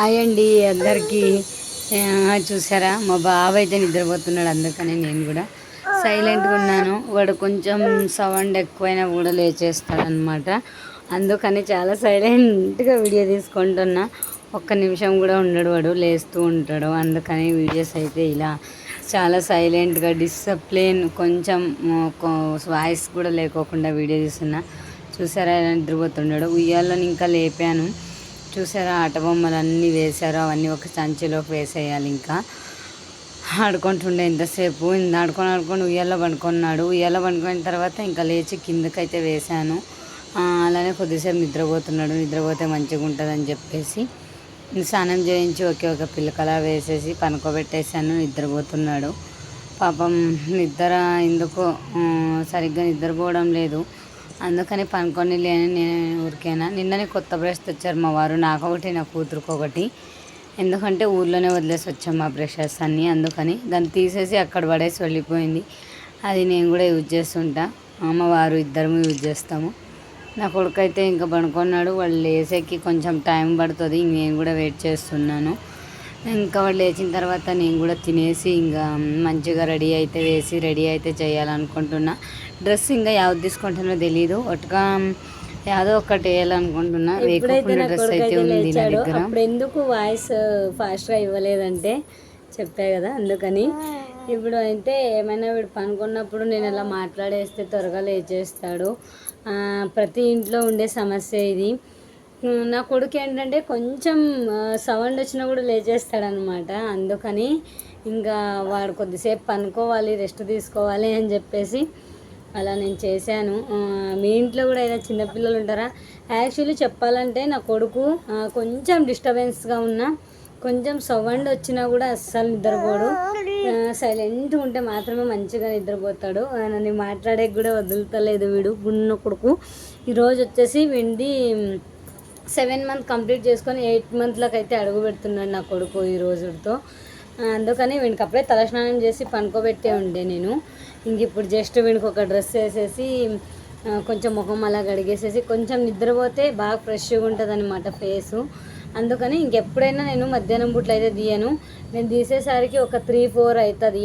Hi అండి అందరికీ. చూసారా? మా బావ అయితే నిద్రపోతున్నాడు అందుకని నేను కూడా సైలెంట్గా ఉన్నాను. వాడు కొంచెం సౌండ్ ఎక్కువైనా కూడా లేచేస్తాడనమాట అందుకని చాలా సైలెంట్గా వీడియో తీసుకుంటున్నా. ఒక్క నిమిషం కూడా ఉండడు వాడు లేస్తూ ఉంటాడు. అందుకని వీడియోస్ అయితే ఇలా చాలా సైలెంట్గా డిసిప్లిన్ కొంచెం వాయిస్ కూడా లేకోకుండా వీడియో తీస్తున్నా. చూసారా? ఎలా నిద్రపోతున్నాడు. ఉయ్యాలని ఇంకా లేపాను. చూసారా ఆట బొమ్మలు అన్నీ వేశారు అవన్నీ ఒక సంచిలోకి వేసేయాలి ఇంకా. ఆడుకుంటుండే ఇంతసేపు. ఇంత ఆడుకొని ఆడుకొని ఉయ్యాల పడుకున్నాడు. ఉయ్యాల పండుకున్న తర్వాత ఇంకా లేచి కిందకైతే వేశాను. అలానే కొద్దిసేపు నిద్రపోతున్నాడు. నిద్రపోతే మంచిగా ఉంటుందని చెప్పేసి స్నానం చేయించి ఒకే ఒక పిల్లకలా వేసేసి పనుకోబెట్టేశాను. నిద్రపోతున్నాడు. పాపం నిద్ర ఎందుకో సరిగ్గా నిద్రపోవడం లేదు. అందుకని పనుకొని లేని నేను ఊరికేనా. నిన్ననే కొత్త బ్రష్ తెచ్చారు మా వారు. నాకు ఒకటి నా కూతురుకు ఒకటి ఎందుకంటే ఊర్లోనే వదిలేసి వచ్చాం మా బ్రషెస్ అన్నీ. అందుకని దాన్ని తీసేసి అక్కడ పడేసి వెళ్ళిపోయింది. అది నేను కూడా యూజ్ చేస్తుంటా. అమ్మవారు ఇద్దరము యూజ్ చేస్తాము. నా కొడుకు అయితే ఇంకా పడుకున్నాడు. వాళ్ళు లేసేకి కొంచెం టైం పడుతుంది. నేను కూడా వెయిట్ చేస్తున్నాను. ఇంకా వాళ్ళు లేచిన తర్వాత నేను కూడా తినేసి ఇంకా మంచిగా రెడీ అయితే వేసి రెడీ అయితే చేయాలనుకుంటున్నా. డ్రెస్ ఇంకా యావత్ తీసుకుంటానో తెలీదు. ఒట్టుగా యాదో ఒకటి వేయాలనుకుంటున్నా. నా డ్రెస్ అయితే ఉంది నా లేచాడో దగ్గర. అప్పుడు ఎందుకు వాయిస్ ఫాస్ట్గా ఇవ్వలేదంటే చెప్పా కదా అందుకని. ఇప్పుడు అయితే ఏమైనా వీడు పనుకున్నప్పుడు నేను అలా మాట్లాడేస్తే త్వరగా లేచేస్తాడు. ప్రతి ఇంట్లో ఉండే సమస్య ఇది. నా కొడుకు ఏంటంటే కొంచెం సౌండ్ వచ్చినా కూడా లేచేస్తాడనమాట. అందుకని ఇంకా వాడు కొద్దిసేపు పనుకోవాలి రెస్ట్ తీసుకోవాలి అని చెప్పేసి అలా నేను చేశాను. మీ ఇంట్లో కూడా ఏదైనా చిన్నపిల్లలు ఉంటారా? యాక్చువల్లీ చెప్పాలంటే నా కొడుకు కొంచెం డిస్టర్బెన్స్గా ఉన్నా కొంచెం సౌండ్ వచ్చినా కూడా అస్సలు నిద్రపోడు. సైలెంట్ ఉంటే మాత్రమే మంచిగా నిద్రపోతాడు. ఆ, నన్ను మాట్లాడే కూడా వదులుతలేదు వీడు గున్న కొడుకు. ఈరోజు వచ్చేసి వెండి సెవెన్ మంత్ కంప్లీట్ చేసుకొని ఎయిట్ మంత్లకు అయితే అడుగు పెడుతున్నాడు నా కొడుకు ఈ రోజుతో. అందుకని వీడికి అప్పుడే తలస్నానం చేసి పనుకోబెట్టే ఉండే నేను. ఇంక ఇప్పుడు జస్ట్ వీడికి ఒక డ్రెస్ వేసేసి కొంచెం ముఖం అలా గడిగేసేసి కొంచెం నిద్రపోతే బాగా ఫ్రెష్గా ఉంటుంది అనమాట ఫేసు అందుకని ఇంకెప్పుడైనా నేను మధ్యాహ్నం బుట్లు అయితే తీయను. నేను తీసేసరికి ఒక త్రీ ఫోర్ అవుతుంది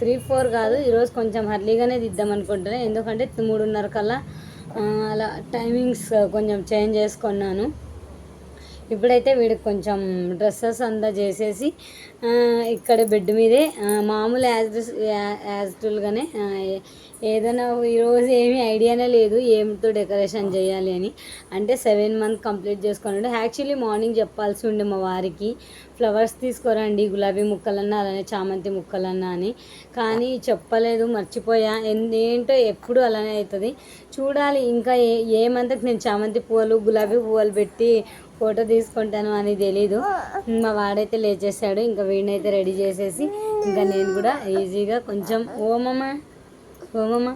త్రీ ఫోర్ కాదు ఈరోజు కొంచెం హర్లీగానే తీద్దాం అనుకుంటున్నాను ఎందుకంటే మూడున్నర కల్లా అలా టైమింగ్స్ కొంచెం చేంజ్ చేసుకున్నాను. ఇప్పుడైతే వీడికి కొంచెం డ్రెస్సెస్ అంతా చేసేసి ఇక్కడ బెడ్ మీదే మామూలు యాజ్ యాజ్టుల్గానే ఏదైనా ఈరోజు ఏమీ ఐడియానే లేదు ఏమితో డెకరేషన్ చేయాలి అని. అంటే సెవెన్ మంత్ కంప్లీట్ చేసుకుని యాక్చువల్లీ మార్నింగ్ చెప్పాల్సి ఉండే మా వారికి ఫ్లవర్స్ తీసుకురండి గులాబీ ముక్కలన్నా అలానే చామంతి ముక్కలన్నా అని. కానీ చెప్పలేదు మర్చిపోయా. ఎన్- ఏంటో ఎప్పుడు అలానే అవుతుంది చూడాలి ఇంకా ఏ ఏ మంత్కి నేను చామంతి పువ్వులు గులాబీ పువ్వులు పెట్టి ఫోటో తీసుకుంటాను అని తెలీదు. మా వాడైతే లేచేసాడు ఇంకా వీడినైతే రెడీ చేసేసి ఇంకా నేను కూడా ఈజీగా కొంచెం ఓమమ్మ ఓమమ్మ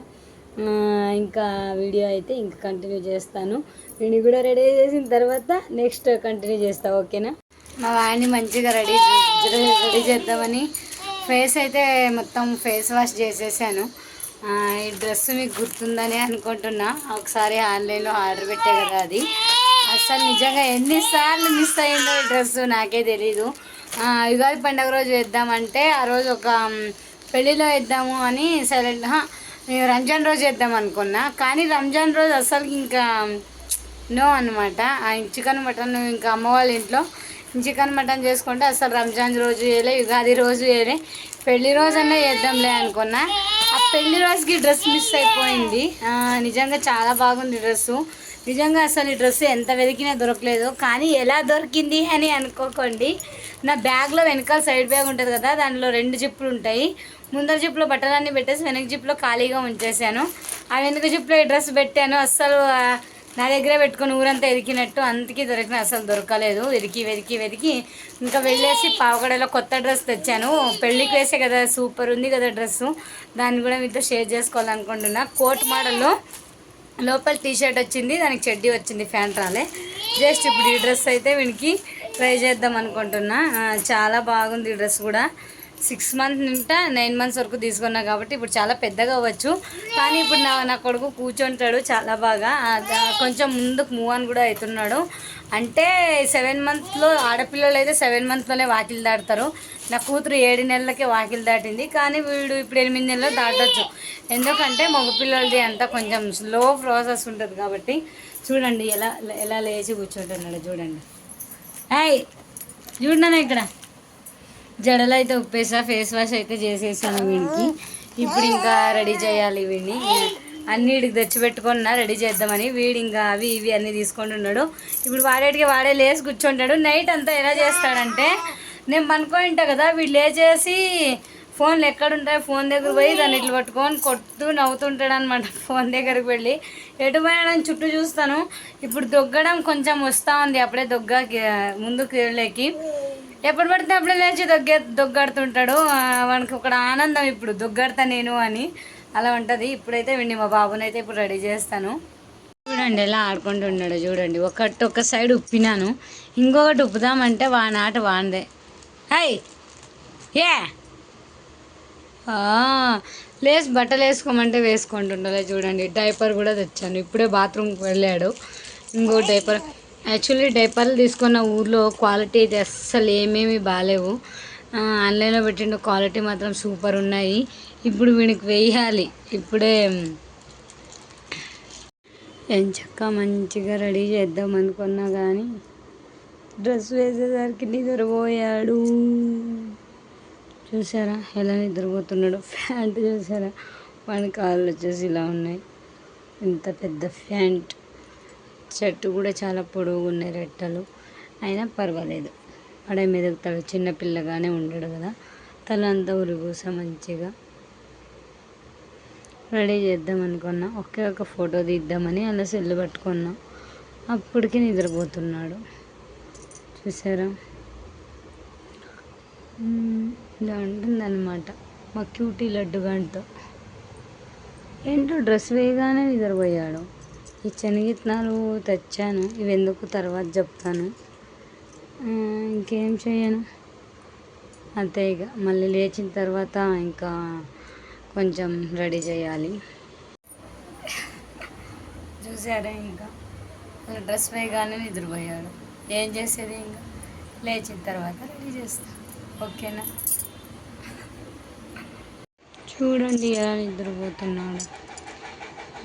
ఇంకా వీడియో అయితే ఇంకా కంటిన్యూ చేస్తాను. వీడిని కూడా రెడీ చేసిన తర్వాత నెక్స్ట్ కంటిన్యూ చేస్తా ఓకేనా? మా వాడిని మంచిగా రెడీ రెడీ చేద్దామని ఫేస్ అయితే మొత్తం ఫేస్ వాష్ చేసేసాను. ఈ డ్రెస్ మీకు గుర్తుందని అనుకుంటున్నా. ఒకసారి ఆన్లైన్లో ఆర్డర్ పెట్టే కదా అది. అసలు నిజంగా ఎన్నిసార్లు మిస్ అయిందో ఈ డ్రెస్ నాకే తెలీదు. యుగాది పండుగ రోజు వేద్దామంటే ఆ రోజు ఒక పెళ్ళిలో వేద్దాము అని సైలెంట్ రంజాన్ రోజు వేద్దాం అనుకున్నా. కానీ రంజాన్ రోజు అసలు ఇంకా నో అనమాట చికెన్ మటన్ ఇంకా అమ్మ వాళ్ళ ఇంట్లో చికెన్ మటన్ చేసుకుంటే అసలు రంజాన్ రోజు వేయలే యుగాది రోజు వేయలే పెళ్ళి రోజన్నా వేద్దాంలే అనుకున్నా. ఆ పెళ్ళి రోజుకి డ్రెస్ మిస్ అయిపోయింది. నిజంగా చాలా బాగుంది డ్రెస్సు. నిజంగా అసలు ఈ డ్రెస్ ఎంత వెతికినా దొరకలేదు. కానీ ఎలా దొరికింది అని అనుకోకండి. నా బ్యాగ్లో వెనకాల సైడ్ బ్యాగ్ ఉంటుంది కదా దానిలో రెండు జిప్పులు ఉంటాయి. ముందర జిప్లో బట్టలన్నీ పెట్టేసి వెనక జిప్లో ఖాళీగా ఉంచేసాను ఆ వెనక జిప్లో ఈ డ్రెస్ పెట్టాను? అస్సలు నా దగ్గరే పెట్టుకొని ఊరంతా ఎదికినట్టు అందుకే దొరికిన అసలు దొరకలేదు. వెతికి వెతికి వెతికి ఇంకా వెళ్ళేసి పావగడలో కొత్త డ్రెస్ తెచ్చాను. పెళ్ళికి వేసే కదా సూపర్ ఉంది కదా డ్రెస్సు. దాన్ని కూడా మీతో షేర్ చేసుకోవాలనుకుంటున్నా. కోట్ మోడల్లో లోపల టీ షర్ట్ వచ్చింది దానికి చెడ్డీ వచ్చింది ఫ్యాంట్ రాలే. జస్ట్ ఇప్పుడు ఈ డ్రెస్ అయితే వీనికి ట్రై చేద్దాం అనుకుంటున్నా. చాలా బాగుంది ఈ డ్రెస్ కూడా. సిక్స్ మంత్ నుంట నైన్ మంత్స్ వరకు తీసుకున్నా కాబట్టి ఇప్పుడు చాలా పెద్దగా అవ్వచ్చు. కానీ ఇప్పుడు నా నా కొడుకు కూర్చుంటాడు చాలా బాగా. కొంచెం ముందుకు మూవ్ అని కూడా అవుతున్నాడు. అంటే సెవెన్ మంత్లో ఆడపిల్లలు అయితే సెవెన్ మంత్లోనే వాకిలు దాటుతారు. నా కూతురు ఏడు నెలలకే వాకిలు దాటింది. కానీ వీడు ఇప్పుడు ఎనిమిది నెలలు దాటొచ్చు. ఎందుకంటే మగపిల్లలది అంతా కొంచెం స్లో ప్రాసెస్ ఉంటుంది కాబట్టి. చూడండి ఎలా ఎలా లేచి కూర్చుంటున్నాడు చూడండి. హాయ్ చూడన్నా ఇక్కడ. జడలు అయితే ఉప్పేసా ఫేస్ వాష్ అయితే చేసేసాను వీడికి. ఇప్పుడు ఇంకా రెడీ చేయాలి వీడిని. అన్నిటికి తెచ్చిపెట్టుకున్నా రెడీ చేద్దామని. వీడు ఇంకా అవి ఇవి అన్నీ తీసుకుంటున్నాడు ఉన్నాడు. ఇప్పుడు వాడేటికి వాడే లేచి కూర్చుంటాడు. నైట్ అంతా ఎలా చేస్తాడంటే నేను పనుకొని ఉంటాను కదా వీడు లేచేసి ఫోన్లు ఎక్కడుంటాయి ఫోన్ దగ్గర పోయి దాన్ని ఇట్లా పట్టుకొని కొట్టు నవ్వుతుంటాడు అనమాట ఫోన్ దగ్గరికి వెళ్ళి. ఎటు పోయాడని చుట్టూ చూస్తాను. ఇప్పుడు దొగ్గడం కొంచెం వస్తూ ఉంది అప్పుడే దొగ్గ ముందుకు వెళ్ళేకి. ఎప్పుడు పడితే అప్పుడు లేచి దొగ్గే దొగ్గాడుతుంటాడు. వానికి ఒక ఆనందం ఇప్పుడు దొగ్గాడతా నేను అని. అలా ఉంటుంది. ఇప్పుడైతే వీడిని మా బాబునైతే ఇప్పుడు రెడీ చేస్తాను. చూడండి ఎలా ఆడుకుంటున్నాడు చూడండి. ఒకటి ఒక సైడ్ ఉప్పినాను. ఇంకొకటి ఉప్పుదామంటే వానాట వాందే. హై ఏ! ఆ, లేస్ బట్టలు వేసుకోమంటే వేసుకుంటుండలే చూడండి. డైపర్ కూడా తెచ్చాను. ఇప్పుడే బాత్రూమ్కి వెళ్ళాడు. ఇంకో డైపర్ యాక్చువల్లీ డైపర్లు తీసుకున్న ఊర్లో క్వాలిటీ అయితే అస్సలు ఏమేమి బాగాలేవు ఆన్లైన్లో పెట్టిండు క్వాలిటీ మాత్రం సూపర్ ఉన్నాయి. ఇప్పుడు వీనికి వేయాలి. ఇప్పుడే ఏం చక్క మంచిగా రెడీ చేద్దాం అనుకున్నా కానీ డ్రెస్ వేసేసరికి నిద్రపోయాడు. చూసారా ఎలా నిద్రపోతున్నాడు? ప్యాంట్ చూసారా? వాడి కాళ్ళు వచ్చేసి ఇలా ఉన్నాయి. ఇంత పెద్ద ఫ్యాంట్ చెట్టు కూడా చాలా పొడవుగా ఉన్నాయి రెట్టలు. అయినా పర్వాలేదు. వాడే మెదుగుతాడు చిన్నపిల్లగానే ఉండడు కదా. తల అంతా ఉరిగూస మంచిగా రెడీ చేద్దాం అనుకున్నా. ఒకే ఒక ఫోటో తీద్దామని అలా సెల్లు పట్టుకున్నా. అప్పటికి నిద్రపోతున్నాడు. చూసారా? ఇలా ఉంటుందన్నమాట. మా క్యూటీ లడ్డు గంటతో ఏంటో డ్రెస్ వేయగానే నిద్రపోయాడు. ఈ శనగిత్తనాలు తెచ్చాను. ఇవి ఎందుకు తర్వాత చెప్తాను. ఇంకేం చేయను. అంతే ఇక. మళ్ళీ లేచిన తర్వాత ఇంకా కొంచెం రెడీ చేయాలి. చూసారా ఇంకా? అలా డ్రెస్ వేయగానే నిద్రపోయాడు. ఏం చేసేది ఇంకా? లేచిన తర్వాత రెడీ చేస్తా. ఓకేనా? చూడండి ఎలా నిద్రపోతున్నాడు.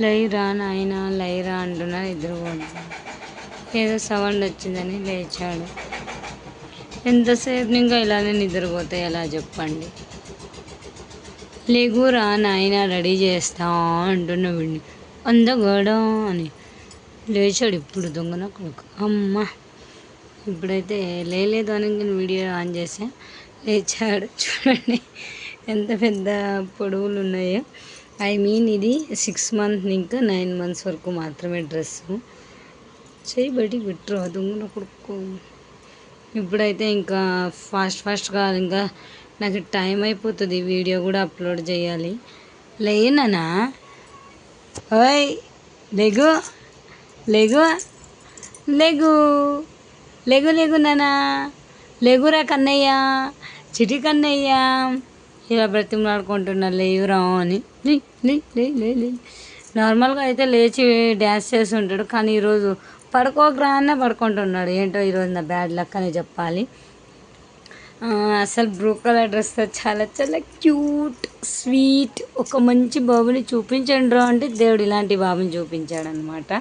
లైరా నాయన లైరా అంటున్నారు ఇద్దరు కూడా. ఏదో సౌండ్ వచ్చిందని లేచాడు. ఎంతసేపు ఇంకా ఇలానే నిద్రపోతే ఎలా చెప్పండి? లేగురా నాయన రెడీ చేస్తా అంటున్నా వీడిని. అందగడం అని లేచాడు ఇప్పుడు దొంగన కొడుకు. అమ్మ ఇప్పుడైతే లేలేదు అని నేను వీడియో ఆన్ చేసా. లేచాడు. చూడండి ఎంత పెద్ద పొడవులు ఉన్నాయో. ఐ మీన్ ఇది సిక్స్ మంత్ ఇంకా నైన్ మంత్స్ వరకు మాత్రమే డ్రెస్సు. చేయి బయటికి పెట్టరు దొంగన కొడుకు. ఇప్పుడైతే ఇంకా ఫాస్ట్ ఫాస్ట్గా ఇంకా నాకు టైం అయిపోతుంది వీడియో కూడా అప్లోడ్ చేయాలి. లేననా? ఓయ్ లెగు లెగు లేగు లేగు లేగు నానా. లేగురా కన్నయ్య చిటి కన్నయ్య. ఇలా బ్రతిమలాడుకుంటున్నా లేవురా అని. లే లే లే నార్మల్గా అయితే లేచి డ్యాన్స్ చేస్తుంటాడు కానీ ఈరోజు పడుకోకరా పడుకుంటున్నాడు. ఏంటో ఈరోజు నా బ్యాడ్ లక్ అని చెప్పాలి. అసలు బ్లూ కలర్ డ్రెస్ చాలా చాలా క్యూట్ స్వీట్ ఒక మంచి బాబుని చూపించండి అంటే దేవుడు ఇలాంటి బాబుని చూపించాడు అనమాట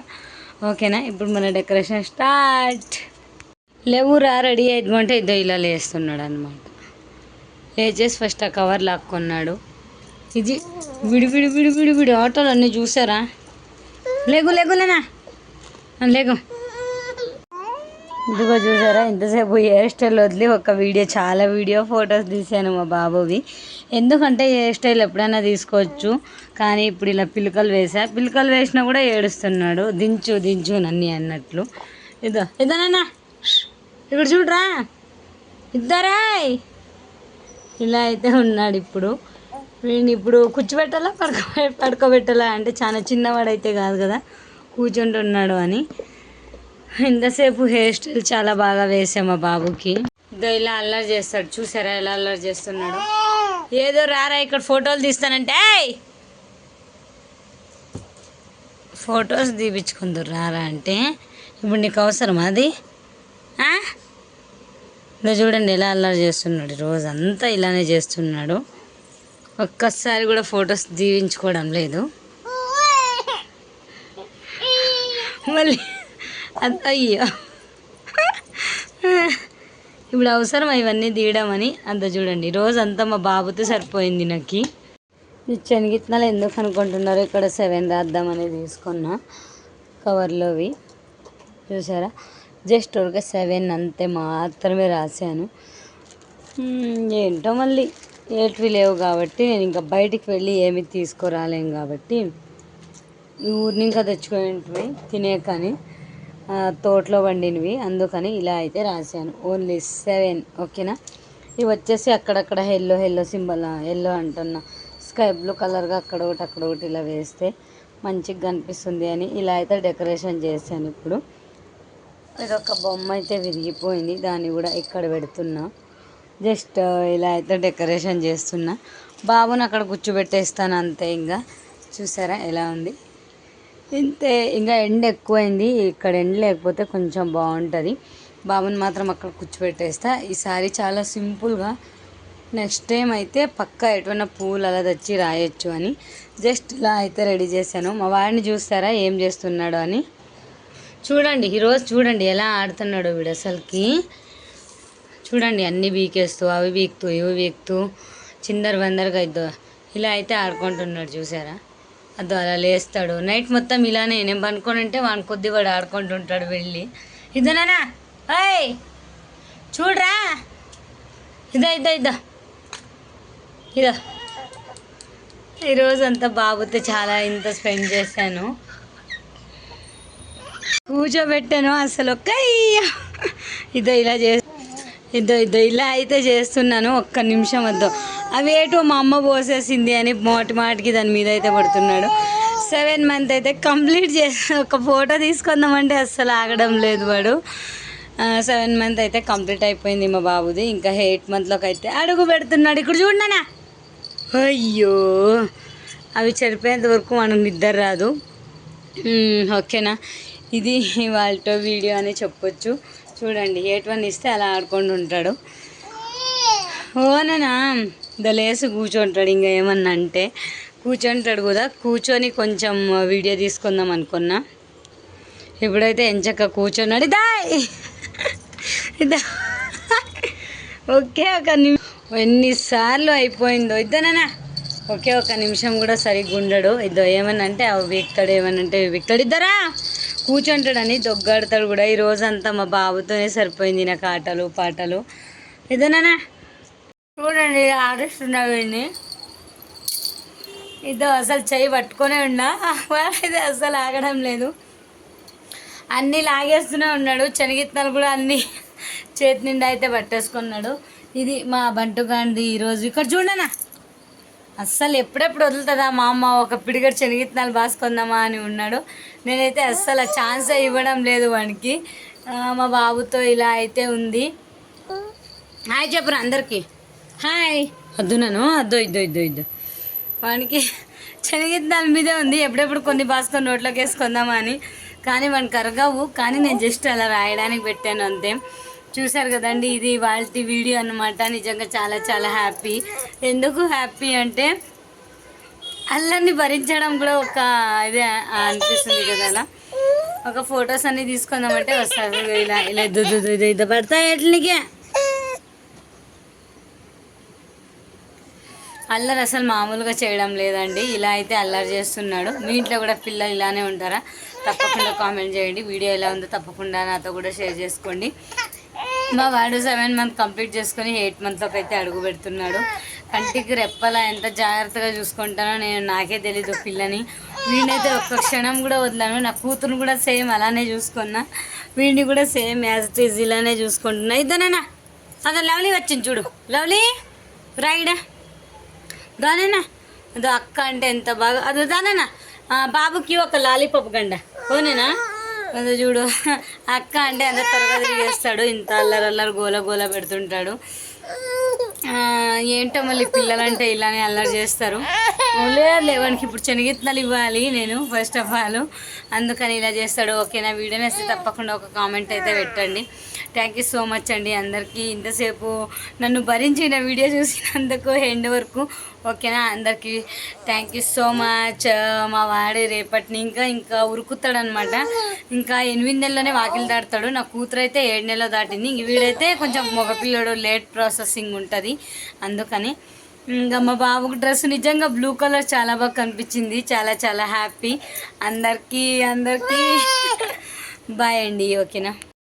ఓకేనా? ఇప్పుడు మన డెకరేషన్ స్టార్ట్ లేవురా రెడీ అయిపోతే ఇద్దరు ఇలా లేస్తున్నాడు అనమాట లేచేసి ఫస్ట్ ఆ కవర్ లాక్కున్నాడు. ఇది విడి విడి విడి విడి విడి ఆటోలు అన్నీ చూసారా? లేగు లేగులేనా లేగు. ఇదిగో చూసారా ఇంతసేపు హెయిర్ స్టైల్ వదిలి ఒక వీడియో చాలా వీడియో ఫొటోస్ తీసాను మా బాబువి. ఎందుకంటే హెయిర్ స్టైల్ ఎప్పుడైనా తీసుకోవచ్చు కానీ ఇప్పుడు ఇలా పిలకలు వేసా. పిలకలు వేసినా కూడా ఏడుస్తున్నాడు. దించు దించు నన్ని అన్నట్లు. ఇదో ఇదోనన్నా ఇక్కడ చూడరా. ఇద్దరాయ్ ఇలా అయితే ఉన్నాడు ఇప్పుడు. వీడిని ఇప్పుడు కూర్చోబెట్టాలా? పడుకో పడుకోబెట్టాలా? అంటే చాలా చిన్నవాడైతే కాదు కదా? కూర్చుంటున్నాడు అని. ఇంతసేపు హెయిర్ స్టైల్ చాలా బాగా వేసాం మా బాబుకి. ఇదో ఇలా అల్లరి చేస్తాడు. చూసారా ఎలా అల్లరి చేస్తున్నాడు? ఏదో రారా ఇక్కడ ఫోటోలు తీస్తానంటే. ఫొటోస్ తీపించుకుందరు రారా అంటే. ఇప్పుడు నీకు అవసరం అది? ఇదో చూడండి ఎలా అల్లరి చేస్తున్నాడు. రోజంతా ఇలానే చేస్తున్నాడు. ఒక్కసారి కూడా ఫొటోస్ దీవించుకోవడం లేదు. మళ్ళీ అయ్యో. ఇప్పుడు అవసరం ఇవన్నీ తీయడం అంత చూడండి. రోజంతా మా బాబుతో సరిపోయింది నాకు. చెనిగిత్తనాలు ఎందుకు అనుకుంటున్నారు ఇక్కడ సెవెన్ రాద్దాం అని తీసుకున్నా కవర్లోవి. చూసారా? జస్ట్ ఒక సెవెన్ అంతే మాత్రమే రాశాను. ఏంటో మళ్ళీ. ఏటివి లేవు కాబట్టి నేను ఇంకా బయటికి వెళ్ళి ఏమి తీసుకురాలేం కాబట్టి ఊరిని ఊరి ఇంకా తెచ్చుకునేటివి తినే కానీ తోటలో వండినవి. అందుకని ఇలా అయితే రాశాను. ఓన్లీ సెవెన్ ఓకేనా? ఇవి వచ్చేసి అక్కడక్కడ ఎల్లో ఎల్లో సింబల్ ఎల్లో అంటున్నా. స్కై బ్లూ కలర్గా అక్కడ ఒకటి అక్కడ ఒకటి ఇలా వేస్తే మంచిగా కనిపిస్తుంది అని ఇలా అయితే డెకరేషన్ చేశాను ఇప్పుడు. ఇది ఒక బొమ్మ అయితే విరిగిపోయింది. దాన్ని కూడా ఇక్కడ పెడుతున్నా. జస్ట్ ఇలా అయితే డెకరేషన్ చేస్తున్నా. బాబుని అక్కడ కూర్చోబెట్టేస్తాను అంతే ఇంకా. చూసారా ఎలా ఉంది? ఇంతే ఇంకా ఎండ ఎక్కువైంది. ఇక్కడ ఎండ లేకపోతే కొంచెం బాగుంటుంది. బాబుని మాత్రం అక్కడ కూర్చోబెట్టేస్తా. ఈసారి చాలా సింపుల్గా నెక్స్ట్ టైం అయితే పక్క ఎటువంటి పూలు అలా తెచ్చి రాయొచ్చు అని. జస్ట్ ఇలా అయితే రెడీ చేశాను. మా వాడిని చూస్తారా ఏం చేస్తున్నాడో అని. చూడండి ఈరోజు చూడండి ఎలా ఆడుతున్నాడు వీడు అసలుకి. చూడండి అన్నీ వీకేస్తూ అవి వీక్తూ ఇవి వీక్తూ చిందర వందరుగా ఇద్దో. ఇలా అయితే ఆడుకుంటున్నాడు చూసారా? అదో అలా లేస్తాడు. నైట్ మొత్తం ఇలానే నేను పనుకోనంటే వాడిని కొద్ది వాడు ఆడుకుంటుంటాడు వెళ్ళి. ఇదనా అయ్ చూడరా. ఇదా ఇదా ఇదా. ఇదా. ఈరోజు అంతా బాబుతో చాలా ఇంత స్పెండ్ చేశాను. కూర్చోబెట్టాను అసలు ఒక్క ఇదో ఇలా చే ఇద్దో ఇద్దో ఇలా అయితే చేస్తున్నాను ఒక్క నిమిషం వద్దు. ఏటో మా అమ్మ పోసేసింది అని మాటి మాటికి దాని మీద అయితే పడుతున్నాడు. సెవెన్ మంత్ అయితే కంప్లీట్ చేసి ఒక ఫోటో తీసుకుందామంటే అస్సలు ఆగడం లేదు వాడు. సెవెన్ మంత్ అయితే కంప్లీట్ అయిపోయింది మా బాబుది. ఇంకా ఎయిట్ మంత్లోకి అయితే అడుగు పెడుతున్నాడు. ఇక్కడ చూడనా అయ్యో అవి చెడిపోయేంత వరకు మనకు నిద్ర రాదు. ఓకేనా? ఇది వాళ్ళతో వీడియో అని చెప్పొచ్చు. చూడండి ఎయిట్ వన్ ఇస్తే అలా ఆడుకుంటూ ఉంటాడు. ఓననా దలేసి కూర్చుంటాడు ఇంకా ఏమన్నా అంటే కూర్చుంటాడు కూడా కూర్చొని కొంచెం వీడియో తీసుకుందాం అనుకున్నా. ఇప్పుడైతే ఎంచక్క కూర్చున్నాడు. దాయ్ ఇదా! ఒకే ఒక నిమిషం ఎన్నిసార్లు అయిపోయిందో. ఇద్దనన్నా ఒకే ఒక నిమిషం కూడా సరిగ్గా ఉండడు. ఇద్దో ఏమన్నా అంటే అవి ఇక్కడ ఏమన్నా అంటే ఇవి ఇద్దరా? కూర్చుంటాడని దొగ్గాడతాడు కూడా. ఈ రోజంతా మా బాబుతోనే సరిపోయింది నాకు ఆటలు పాటలు. ఇదేనా చూడండి ఆడిస్తున్నా వీడిని. ఇదో అసలు చెయ్యి పట్టుకొనే ఉన్నా. వాడైతే అసలు ఆగడం లేదు. అన్నీ లాగేస్తూనే ఉన్నాడు. శనగిత్తనాలు కూడా అన్నీ చేతి నిండా అయితే పట్టేసుకున్నాడు. ఇది మా బంటు గాంధీ ఈరోజు. ఇక్కడ చూడనా అస్సలు ఎప్పుడెప్పుడు వదులుతుందా? మా అమ్మ ఒక పిడిగడు శనగిత్తనాలు బాసుకుందామా అని ఉన్నాడు. నేనైతే అస్సలు ఛాన్స్ ఇవ్వడం లేదు వానికి. మా బాబుతో ఇలా అయితే ఉంది. హాయ్ చెప్పరు అందరికీ. హాయ్ వద్దు నన్ను అద్దో ఇద్దో ఇద్దో ఇద్దో. వానికి శనగిత్తనాల మీదే ఉంది. ఎప్పుడెప్పుడు కొన్ని బాసుకొని నోట్లోకి వేసుకుందామా అని. కానీ వానికి అరగవు. కానీ నేను జస్ట్ అలా రాయడానికి పెట్టాను అంతే. చూశారు కదండి ఇది వాళ్ళ వీడియో అన్నమాట. నిజంగా చాలా చాలా హ్యాపీ. ఎందుకు హ్యాపీ అంటే అల్లరిని భరించడం కూడా ఒక ఇదే అనిపిస్తుంది కదా అలా. ఒక ఫొటోస్ అన్ని తీసుకుందామంటే వస్తారు. ఇలా ఇలా ఇద్దు ఇద్దు పడతాయి ఎట్లనికే అల్లరి అసలు మామూలుగా చేయడం లేదండి. ఇలా అయితే అల్లరి చేస్తున్నాడు. మీ ఇంట్లో కూడా పిల్లలు ఇలానే ఉంటారా? తప్పకుండా కామెంట్ చేయండి. వీడియో ఎలా ఉందో తప్పకుండా నాతో కూడా షేర్ చేసుకోండి. మా వాడు సెవెన్ మంత్ కంప్లీట్ చేసుకొని ఎయిట్ మంత్లోకి అయితే అడుగు పెడుతున్నాడు. కంటికి రెప్పలా ఎంత జాగ్రత్తగా చూసుకుంటానో నేను నాకే తెలీదు పిల్లని. వీడినైతే ఒక్క క్షణం కూడా వదిలాను. నా కూతురు కూడా సేమ్ అలానే చూసుకున్నా. వీడిని కూడా సేమ్ యాజ్ ఇట్ ఈజ్ ఇలానే చూసుకుంటున్నా. ఇద్దరేనా అదే లవ్లీ వచ్చింది చూడు. లవ్లీ రైడా దానేనా అదో అక్క అంటే ఎంత బాగా అదో దానేనా బాబుకి ఒక లాలీపాప్ గండ. ఓనేనా అదో చూడు. అక్క అంటే ఎంత త్వరగా తిరిగేస్తాడు. ఇంత అల్లరి అల్లరి గోల గోల పెడుతుంటాడు. ఆ, ఏంటో మళ్ళీ పిల్లలంటే ఇలానే అల్లరి చేస్తారు. లేదు వానికి ఇప్పుడు శనగిత్తనాలు ఇవ్వాలి నేను ఫస్ట్ ఆఫ్ ఆల్ అందుకని ఇలా చేస్తాడు. ఓకే నా వీడియో నచ్చితే తప్పకుండా ఒక కామెంట్ అయితే పెట్టండి. థ్యాంక్ యూ సో మచ్ అండి అందరికీ. ఇంతసేపు నన్ను భరించిన వీడియో చూసినందుకు ఎండ్ వరకు. ఓకేనా? అందరికీ థ్యాంక్ యూ సో మచ్ మా వాడి రేపటిని ఇంకా ఇంకా ఉరుకుతాడనమాట ఇంకా ఎనిమిది నెలలోనే వాకిలు దాడతాడు నా కూతురు అయితే ఏడు నెలలు దాటింది. ఇంక వీడైతే కొంచెం మగపిల్లడు లేట్ ప్రాసెసింగ్ ఉంటుంది. అందుకని ఇంకా మా బాబుకి డ్రెస్ నిజంగా బ్లూ కలర్ చాలా బాగా కనిపించింది. చాలా చాలా హ్యాపీ. అందరికీ అందరికీ. బాయ్ అండి ఓకేనా?